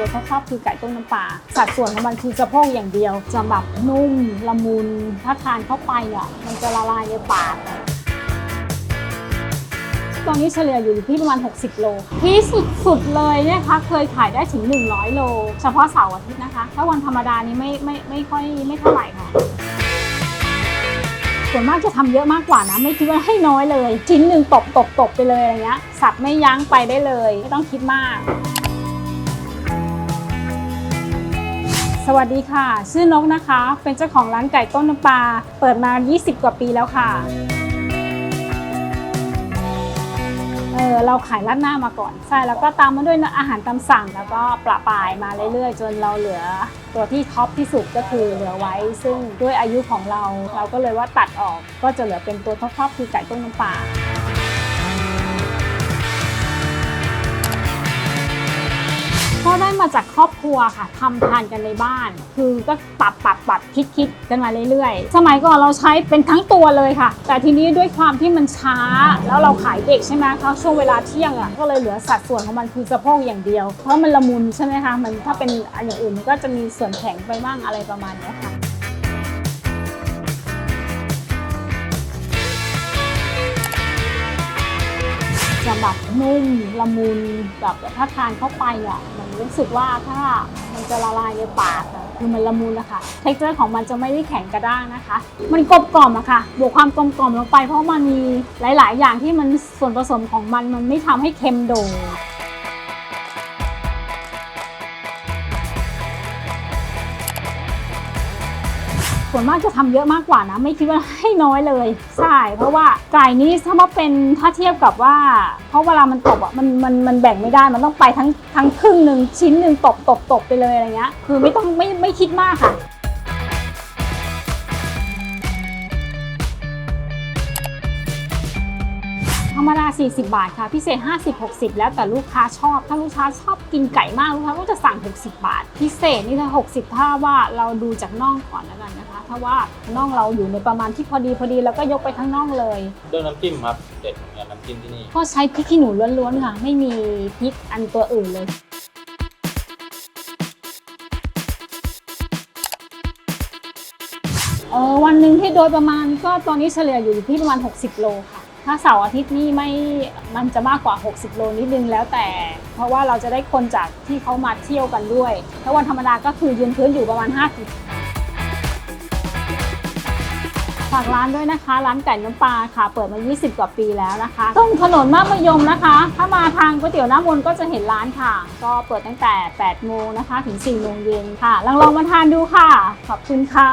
ตัวชอบคือไก่ต้มน้ำปลาสัดส่วนของมันคือสะโพกอย่างเดียวจะแบบนุ่มละมุนถ้าทานเข้าไปอะมันจะละลายในปากตอนนี้เฉลี่ยอยู่ที่ประมาณ 60 โลที่สุดๆเลยเนี่ยคะเคยขายได้ถึง 100 โล เฉพาะเสาร์อาทิตย์นะคะ ถ้าวันธรรมดานี้ไม่ไม่ไม่ค่อยไม่เท่าไหร่ค่ะส่วนมากจะทำเยอะมากกว่านะ ไม่คิดว่าให้น้อยเลย ชิ้นหนึ่งตบตบตบไปเลยอะไรเงี้ยสับไม่ยั้งไปได้เลย ไม่ต้องคิดมาก วัสดีค่ะ ชื่อนกนะคะ เป็นเจ้าของร้านไก่ต้มน้ำปลา เปิดมา 20 กว่าปีแล้วค่ะ เออเราขายราดหน้ามาก่อน ใช่ แล้วก็ตามมาด้วยอาหารตามสั่ง แล้วก็ปละปลายมาเรื่อยๆ จนเราเหลือตัวที่ท็อปที่สุดก็คือเหลือไว้ ซึ่งด้วยอายุของเรา เราก็เลยว่าตัดออก ก็จะเหลือเป็นตัวท็อปๆคือไก่ต้มน้ำปลา มาจากครอบครัวค่ะทำทานกันในบ้าน คือก็ปรับปรับปรับคิดคิดกันมาเรื่อยๆ สมัยก่อนเราใช้เป็นทั้งตัวเลยค่ะ แต่ทีนี้ด้วยความที่มันช้า แล้วเราขายเด็กใช่ไหมคะช่วงเวลาเที่ยงอะก็เลยเหลือสัดส่วนของมันคือสะโพกอย่างเดียว เพราะมันละมุนใช่ไหมคะมันถ้าเป็นอันอย่างอื่นมันก็จะมีส่วนแข็งไปบ้างอะไรประมาณนี้ค่ะ แบบนุ่มละมุนแบบถ้าทานเข้าไปอะมันรู้สึกว่าถ้ามันจะละลายในปากคือมันละมุนนะคะเท็กเจอร์ของมันจะไม่ได้แข็งกระด้างนะคะ มันกลมกล่อมอะค่ะ บวกความกลมกล่อมลงไปเพราะมันมีหลาย ๆ อย่างที่มันส่วนผสมของมันมันไม่ทำให้เค็มโดด ส่วนมากจะทำเยอะมากกว่านะ ไม่คิดว่าให้น้อยเลย ใช่ เพราะว่าไก่นี้ถ้าว่าเป็นถ้าเทียบกับว่า เพราะเวลามันตบอะมันมันมันแบ่งไม่ได้มันต้องไปทั้งทั้งครึ่งหนึ่งชิ้นหนึ่งตบตบตบไปเลยอะไรเงี้ยคือไม่ต้องไม่ไม่คิดมากค่ะ รรมดา 40 บาทค่ะ พิเศษ 50 60 แล้วแต่ลูกค้าชอบ ถ้าลูกค้าชอบกินไก่มากลูกค้าก็จะสั่ง 60 บาท พิเศษนี่ถ้า 60 ถ้าว่าเราดูจากน่องก่อนแล้วกันนะคะ ถ้าว่าน่องเราอยู่ในประมาณที่พอดีพอดีแล้วก็ยกไปทั้งน่องเลยเรื่องน้ำจิ้มครับเด็ดเหมือนกันน้ำจิ้มที่นี่ก็ใช้พริกขี้หนูล้วนๆค่ะ ไม่มีพริกอันตัวอื่นเลยเออวันหนึ่งที่โดยประมาณก็ตอนนี้เฉลี่ยอยู่ที่ประมาณ 60 โลค่ะ ถ้าเสาร์อาทิตย์นี่ไม่มันจะมากกว่า 60 โลนิดนึงแล้วแต่ เพราะว่าเราจะได้คนจากที่เขามาเที่ยวกันด้วยถ้าวันธรรมดาก็คือยืนพื้นอยู่ประมาณ50ฝากร้านด้วยนะคะ ร้านไก่น้ำปลาค่ะ เปิดมา 20 กว่าปีแล้วนะคะ ตรงถนนมาบมยมนะคะ ถ้ามาทางก๋วยเตี๋ยวน้ำมนก็จะเห็นร้านค่ะ ก็เปิดตั้งแต่ 8 โมงนะคะ ถึง 4 โมงเย็นค่ะ ลองลองมาทานดูค่ะ ขอบคุณค่ะ